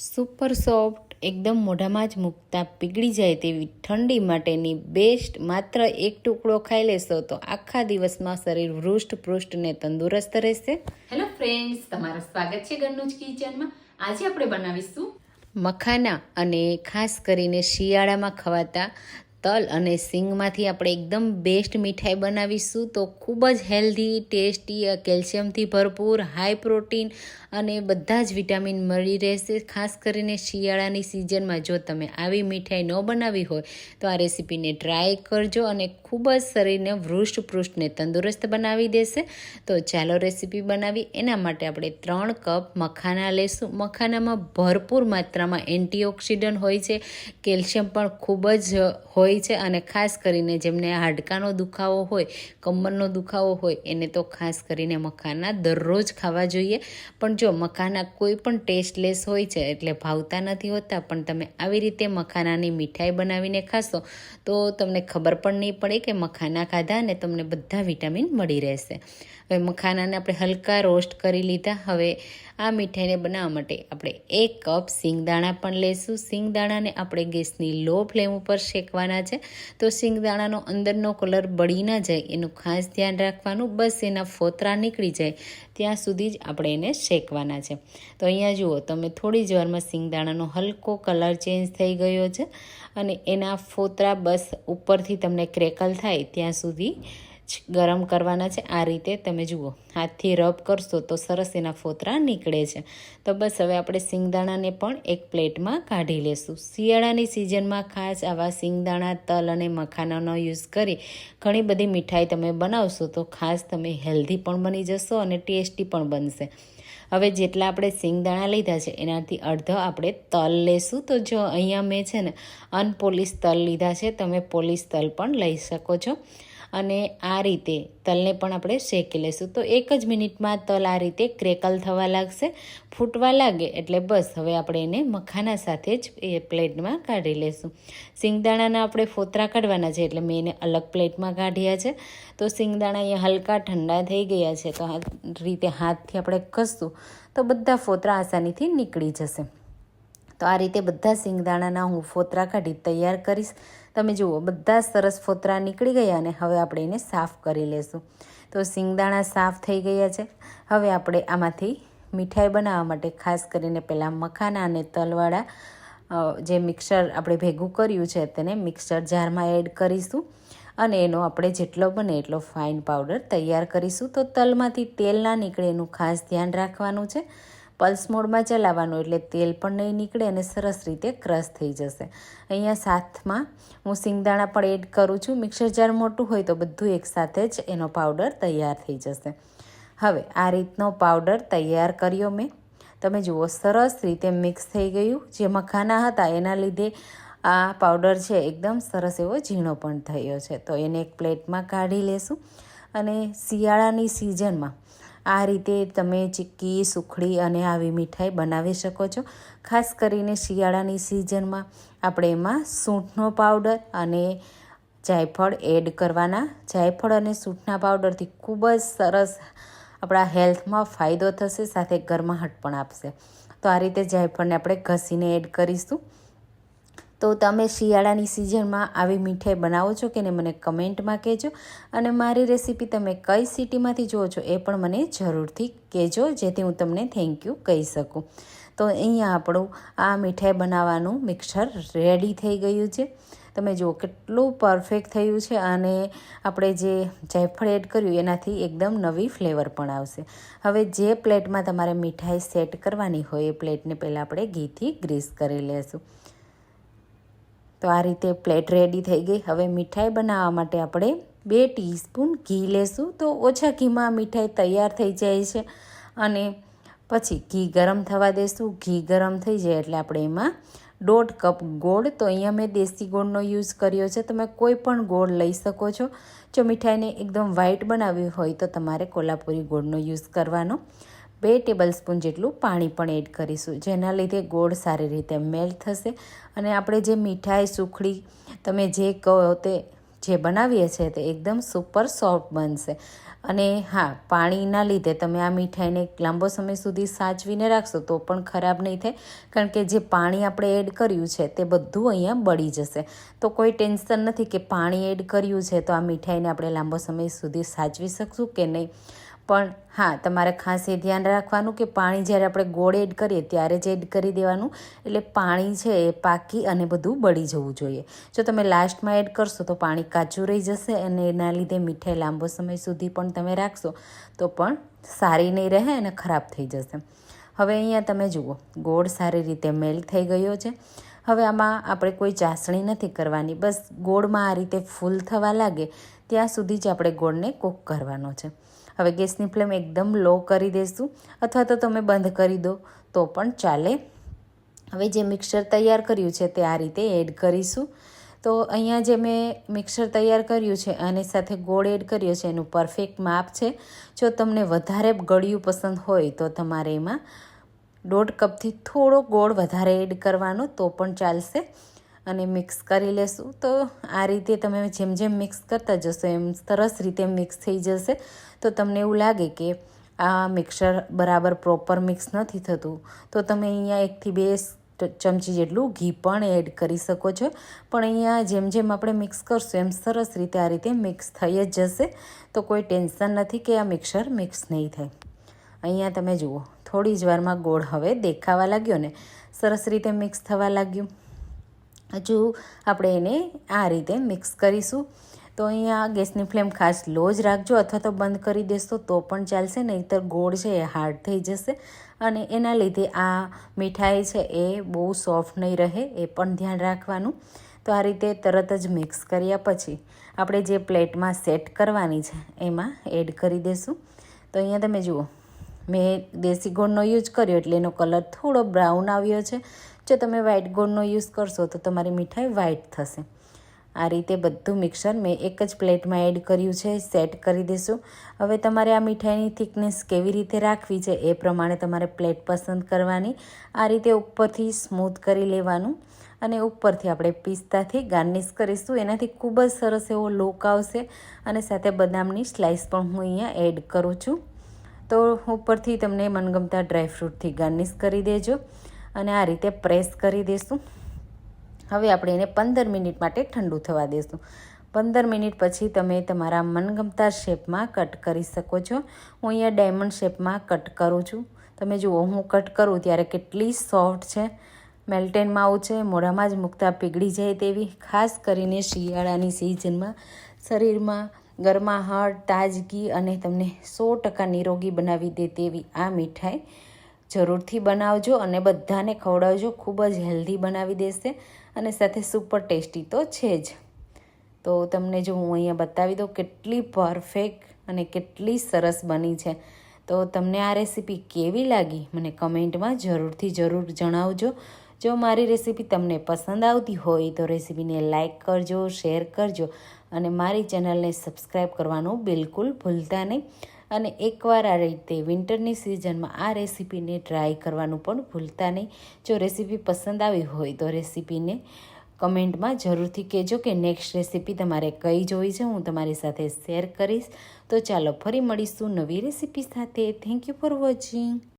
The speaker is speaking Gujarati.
સુપર સોફ્ટ એકદમ મોઢામાં જ મૂકતા પીગળી જાય તેવી ઠંડી માટેની બેસ્ટ માત્ર એક ટુકડો ખાઈ લેશો તો આખા દિવસમાં શરીર વૃષ્ટ પૃષ્ઠ ને તંદુરસ્ત રહેશે. હેલો ફ્રેન્ડ્સ તમારું સ્વાગત છે ઘરનું જ કિચનમાં. આજે આપણે બનાવીશું મખાના અને ખાસ કરીને શિયાળામાં ખવાતા તલ અને સિંગમાંથી આપણે એકદમ બેસ્ટ મીઠાઈ બનાવીશું તો ખૂબ જ હેલ્ધી ટેસ્ટી કેલ્શિયમથી ભરપૂર હાઈ પ્રોટીન અને બધા જ વિટામિન મળી રહેશે, ખાસ કરીને શિયાળાની સિઝનમાં. જો તમે આવી મીઠાઈ ન બનાવી હોય, તો આ રેસીપીને ટ્રાય કરજો અને ખૂબ જ શરીરને વૃષ્ટ પૃષ્ઠને તંદુરસ્ત બનાવી દેશે. તો ચાલો રેસીપી બનાવી. એના માટે આપણે ત્રણ કપ મખાના લેશું. મખાનામાં ભરપૂર માત્રામાં એન્ટીઓક્સિડન્ટ હોય છે, કેલ્શિયમ પણ ખૂબ જ હોય છે અને ખાસ કરીને જેમને હાડકાનો દુખાવો હોય, કમરનો દુખાવો હોય, એને તો ખાસ કરીને મખાના દરરોજ ખાવા જોઈએ. પણ જો મખાના કોઈ પણ ટેસ્ટલેસ હોય છે એટલે ભાવતા નથી હોતા, પણ તમે આવી રીતે મખાનાની મીઠાઈ બનાવીને ખાશો, તો તમને ખબર પણ નહીં પડે કે મખાના ખાધા અને તમને બધા વિટામિન મળી રહેશે. હવે મખાનાને આપણે હલકા રોસ્ટ કરી લીધા. હવે આ મીઠાઈને બનાવવા માટે આપણે એક કપ સિંગદાણા પણ લેશું. સિંગદાણાને આપણે ગેસની લો ફ્લેમ ઉપર શેકવાના છે. તો સિંગદાણાનો અંદરનો કલર બળી ના જાય, એનું ખાસ ધ્યાન રાખવાનું. બસ એના ફોતરા નીકળી જાય, ત્યાં સુધી જ આપણે એને શેકવાના છે. તો અહીંયા જુઓ, તમે થોડી જ વારમાં સિંગદાણાનો હલકો કલર ચેન્જ થઈ ગયો છે અને એના ફોતરા બસ ઉપરથી તમને ક્રેકલ થાય ત્યાં સુધી ગરમ કરવાના છે. આ રીતે તમે જુઓ, હાથથી રબ કરશો તો સરસ એના ફોતરા નીકળે છે. તો બસ હવે આપણે સિંગદાણાને પણ એક પ્લેટમાં કાઢી લેશું. શિયાળાની સિઝનમાં ખાસ આવા સિંગદાણા, તલ અને મખાનાનો યુઝ કરી ઘણી બધી મીઠાઈ તમે બનાવશો તો ખાસ તમે હેલ્ધી પણ બની જશો અને ટેસ્ટી પણ બનશે. હવે જેટલા આપણે સિંગદાણા લીધા છે, એનાથી અડધો આપણે તલ લેશું. તો જો અહીંયા મેં છે ને અનપોલિશ તલ લીધા છે, તમે પોલિશ તલ પણ લઈ શકો છો. અને આ રીતે તલને પણ આપણે શેકી લઈશું તો એક જ મિનિટમાં તલ આ રીતે ક્રેકલ થવા લાગશે, ફૂટવા લાગે એટલે બસ હવે આપણે એને મખાના સાથે જ એ પ્લેટમાં કાઢી લઈશું સિંગદાણાના આપણે ફોતરા કાઢવાના છે એટલે મેં એને અલગ પ્લેટમાં કાઢ્યા છે. તો સિંગદાણા અહીંયા હલકા ઠંડા થઈ ગયા છે, તો આ રીતે હાથથી આપણે કસશું તો બધા ફોતરા આસાનીથી નીકળી જશે. તો આ રીતે બધા સિંગદાણાના હું ફોતરા કાઢી તૈયાર કરીશ. તમે જુઓ, બધા સરસ ફોતરા નીકળી ગયા અને હવે આપણે એને સાફ કરી લેશું. તો સિંગદાણા સાફ થઈ ગયા છે. હવે આપણે આમાંથી મીઠાઈ બનાવવા માટે ખાસ કરીને પહેલાં મખાના અને તલવાળા જે મિક્સર આપણે ભેગું કર્યું છે તેને મિક્સર જારમાં એડ કરીશું અને એનો આપણે જેટલો બને એટલો ફાઇન પાવડર તૈયાર કરીશું. તો તલમાંથી તેલ ના નીકળે એનું ખાસ ધ્યાન રાખવાનું છે. પલ્સ મોડમાં ચલાવવાનું એટલે તેલ પણ નહીં નીકળે અને સરસ રીતે ક્રશ થઈ જશે. અહીંયા સાથમાં હું સિંગદાણા પણ એડ કરું છું. મિક્સર જાર મોટું હોય તો બધું એકસાથે જ એનો પાવડર તૈયાર થઈ જશે. હવે આ રીતનો પાવડર તૈયાર કર્યો મેં. તમે જુઓ, સરસ રીતે મિક્સ થઈ ગયું. જે મખાના હતા એના લીધે આ પાવડર છે એકદમ સરસ એવો ઝીણો પણ થયો છે. તો એને એક પ્લેટમાં કાઢી લેશું. અને શિયાળાની સિઝનમાં આ રીતે તમે ચીક્કી, સુખડી અને આવી મીઠાઈ બનાવી શકો છો. ખાસ કરીને શિયાળાની સિઝનમાં આપણે એમાં સૂંઠનો પાવડર અને જાયફળ એડ કરવાના. જાયફળ અને સૂંઠના પાવડરથી ખૂબ જ સરસ આપણા હેલ્થમાં ફાયદો થશે, સાથે ગરમાહટ પણ આપશે. તો આ રીતે જાયફળને આપણે ઘસીને એડ કરીશું. તો તમે શિયાળાની સિઝનમાં આવી મીઠાઈ બનાવો છો કે ને મને કમેન્ટમાં કહેજો. અને મારી રેસીપી તમે કઈ સિટીમાંથી જુઓ છો એ પણ મને જરૂરથી કહેજો, જેથી હું તમને થેન્ક યુ કહી શકું. તો અહીંયા આપણું આ મીઠાઈ બનાવવાનું મિક્સર રેડી થઈ ગયું છે. તમે જુઓ કેટલું પરફેક્ટ થયું છે અને આપણે જે જાયફળ એડ કર્યું એનાથી એકદમ નવી ફ્લેવર પણ આવશે. હવે જે પ્લેટમાં તમારે મીઠાઈ સેટ કરવાની હોય એ પ્લેટને પહેલાં આપણે ઘીથી ગ્રીસ કરી લેશું. તો આ રીતે પ્લેટ રેડી થઈ ગઈ. હવે મીઠાઈ બનાવવા માટે આપણે બે ટીસ્પૂન ઘી લેશું. તો ઓછા ઘીમાં મીઠાઈ તૈયાર થઈ જાય છે. અને પછી ઘી ગરમ થવા દેશું. ઘી ગરમ થઈ જાય એટલે આપણે એમાં દોઢ કપ ગોળ, તો અહીંયા મેં દેશી ગોળનો યુઝ કર્યો છે. તમે કોઈ પણ ગોળ લઈ શકો છો. જો મીઠાઈને એકદમ વ્હાઈટ બનાવવી હોય તો તમારે કોલ્હાપુરી ગોળનો યુઝ કરવાનો. બે ટેબલ સ્પૂન જેટલું પાણી પણ એડ કરીશું, જેના લીધે ગોળ સારી રીતે મેલ્ટ થશે. અને આપણે જે મીઠાઈ, સુખડી તમે જે કહો તે જે બનાવીએ છીએ તે એકદમ સુપર સોફ્ટ બનશે. અને હા, પાણીના લીધે તમે આ મીઠાઈને લાંબો સમય સુધી સાચવીને રાખશો તો પણ ખરાબ નહીં થાય, કારણ કે જે પાણી આપણે એડ કર્યું છે તે બધું અહીંયા બળી જશે. તો કોઈ ટેન્શન નથી કે પાણી એડ કર્યું છે તો આ મીઠાઈને આપણે લાંબો સમય સુધી સાચવી શકશું કે નહીં. પણ હા, તમારે ખાસ એ ધ્યાન રાખવાનું કે પાણી જ્યારે આપણે ગોળ એડ કરીએ ત્યારે જ એડ કરી દેવાનું. એટલે પાણી છે એ પાકી અને બધું બળી જવું જોઈએ. જો તમે લાસ્ટમાં એડ કરશો તો પાણી કાચું રહી જશે અને એના લીધે મીઠાઈ લાંબો સમય સુધી પણ તમે રાખશો તો પણ સારી નહીં રહે અને ખરાબ થઈ જશે. હવે અહીંયા તમે જુઓ, ગોળ સારી રીતે મેલ્ટ થઈ ગયો છે. હવે આમાં આપણે કોઈ ચાસણી નથી કરવાની. બસ ગોળમાં આ રીતે ફૂલ થવા લાગે, ત્યાં સુધી જ આપણે ગોળને કૂક કરવાનો છે. હવે ગેસની ફ્લેમ એકદમ લો કરી દઈશું અથવા તો તમે બંધ કરી દો. તો પણ ચાલે. હવે જે મિક્સર તૈયાર કર્યું છે તે આ રીતે એડ કરીશું. તો અહીંયા જે મેં મિક્સર તૈયાર કર્યું છે અને સાથે ગોળ એડ કર્યો છે, એનું પરફેક્ટ માપ છે. જો તમને વધારે ગળ્યું પસંદ હોય તો તમારે એમાં દોઢ કપથી થોડો ગોળ વધારે એડ કરવાનો તો પણ ચાલશે. અને મિક્સ કરી લેશું. તો આ રીતે તમે જેમ જેમ મિક્સ કરતા જશો એમ સરસ રીતે મિક્સ થઈ જશે. તો તમને એવું લાગે કે આ મિક્સર બરાબર પ્રોપર મિક્સ નથી થતું. તો તમે અહીંયા એકથી બે ચમચી જેટલું ઘી પણ એડ કરી શકો છો. પણ અહીંયા જેમ જેમ આપણે મિક્સ કરશું એમ સરસ રીતે આ રીતે મિક્સ થઈ જ જશે. તો કોઈ ટેન્શન નથી કે આ મિક્સર મિક્સ નહીં થાય. અહીંયા તમે જુઓ, થોડી જ વારમાં ગોળ હવે દેખાવા લાગ્યો ને સરસ રીતે મિક્સ થવા લાગ્યું. હજુ આપણે એને આ રીતે મિક્સ કરીશું. તો અહીંયા ગેસની ફ્લેમ ખાસ લો જ રાખજો અથવા તો બંધ કરી દેશો તો પણ ચાલશે, નહીંતર ગોળ છે એ હાર્ડ થઈ જશે. અને એના લીધે આ મીઠાઈ છે એ બહુ સોફ્ટ નહીં રહે, એ પણ ધ્યાન રાખવાનું. તો આ રીતે તરત જ મિક્સ કર્યા પછી આપણે જે પ્લેટમાં સેટ કરવાની છે એમાં એડ કરી દઈશું તો અહીંયા તમે જુઓ, મેં દેશી ગોળનો યુઝ કર્યો એટલે એનો કલર થોડો બ્રાઉન આવ્યો છે. જો તમે વ્હાઇટ ગોળનો યુઝ કરશો તો તમારી મીઠાઈ વ્હાઇટ થશે. આ રીતે બધું મિક્સર મેં એક જ પ્લેટમાં એડ કર્યું છે સેટ કરી દઈશું હવે તમારે આ મીઠાઈની થિકનેસ કેવી રીતે રાખવી છે એ પ્રમાણે તમારે પ્લેટ પસંદ કરવાની. આ રીતે ઉપરથી સ્મૂથ કરી લેવાનું અને ઉપરથી આપણે પિસ્તાથી ગાર્નિશ કરીશું. એનાથી ખૂબ જ સરસ એવો લુક આવશે અને સાથે બદામની સ્લાઇસ પણ હું અહીંયા એડ કરું છું. તો ઉપરથી તમને મનગમતા ડ્રાયફ્રૂટથી ગાર્નિશ કરી દેજો. અને આ રીતે પ્રેસ કરી દઈશું હવે આપણે એને પંદર મિનિટ માટે ઠંડુ થવા દઈશું પંદર મિનિટ પછી તમે તમારા મનગમતા શેપમાં કટ કરી શકો છો. હું અહીંયા ડાયમંડ શેપમાં કટ કરું છું. તમે જુઓ, હું કટ કરું ત્યારે કેટલી સોફ્ટ છે. મેલ્ટેન માવું છે, મોઢામાં જ મૂકતા પીગળી જાય તેવી. ખાસ કરીને શિયાળાની સિઝનમાં શરીરમાં ગરમાહટ, તાજગી અને તમને સો ટકા નિરોગી બનાવી દે તેવી આ મીઠાઈ જરૂરથી બનાવજો અને બધાને ખવડાવજો. ખૂબ જ હેલ્ધી બનાવી દેશે અને સાથે સુપર ટેસ્ટી તો છે જ. તો તમને જો હું અહીંયા બતાવી દઉં કેટલી પરફેક્ટ અને કેટલી સરસ બની છે. તો તમને આ રેસીપી કેવી લાગી મને કમેન્ટમાં જરૂરથી જરૂર જણાવજો. જો મારી રેસીપી તમને પસંદ આવતી હોય તો રેસીપીને લાઇક કરજો, શેર કરજો અને મારી ચેનલને સબસ્ક્રાઈબ કરવાનું બિલકુલ ભૂલતા નહીં. અને એકવાર આ રીતે વિન્ટરની સિઝનમાં આ રેસીપીને ટ્રાય કરવાનું પણ ભૂલતા નહીં. જો રેસીપી પસંદ આવી હોય તો રેસીપીને કમેન્ટમાં જરૂરથી કહેજો કે નેક્સ્ટ રેસીપી તમારે કઈ જોઈ છે હું તમારી સાથે શેર કરીશ. તો ચાલો ફરી મળીશું નવી રેસીપી સાથે. Thank you for watching